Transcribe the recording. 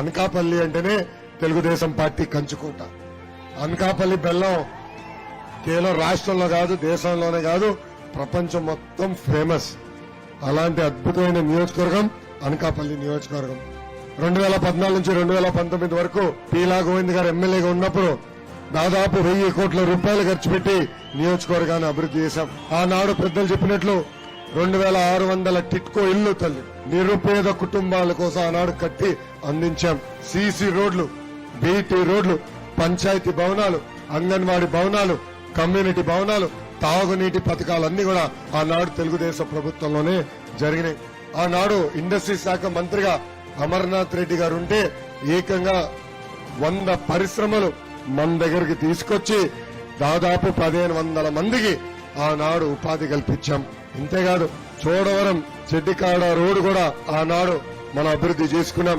అనకాపల్లి అంటేనే తెలుగుదేశం పార్టీ కంచుకోట. అనకాపల్లి బెల్లం కేవలం రాష్ట్రంలో కాదు దేశంలోనే కాదు ప్రపంచం మొత్తం ఫేమస్ అలాంటి అద్భుతమైన నియోజకవర్గం అనకాపల్లి నియోజకవర్గం. రెండు వేల పద్నాలుగు నుంచి రెండు వేల పంతొమ్మిది వరకు పీలా గోవింద్ గారు ఎమ్మెల్యేగా ఉన్నప్పుడు దాదాపు వెయ్యి కోట్ల రూపాయలు ఖర్చు పెట్టి నియోజకవర్గాన్ని అభివృద్ధి చేశాం. ఆనాడు పెద్దలు చెప్పినట్లు రెండు వేల ఆరు వందల టిట్కో ఇల్లు తల్లి. నిరుపేద కుటుంబాల కోసం ఆనాడు కట్టి అందించాం. సీసీ రోడ్లు బీటీ రోడ్లు పంచాయతీ భవనాలు అంగన్వాడి భవనాలు కమ్యూనిటీ భవనాలు తాగునీటి పథకాలన్నీ కూడా ఆనాడు తెలుగుదేశం ప్రభుత్వంలోనే జరిగినాయి. ఆనాడు ఇండస్ట్రీ శాఖ మంత్రిగా అమర్నాథ్ రెడ్డి గారు ఉంటే ఏకంగా వంద పరిశ్రమలు మన దగ్గరికి తీసుకొచ్చి దాదాపు పదిహేను వందల మందికి ఆనాడు ఉపాధి కల్పించాం. ఇంతేకాదు చోడవరం చెడ్డికాడ రోడ్డు కూడా ఆనాడు మనం అభివృద్ధి చేసుకున్నాం.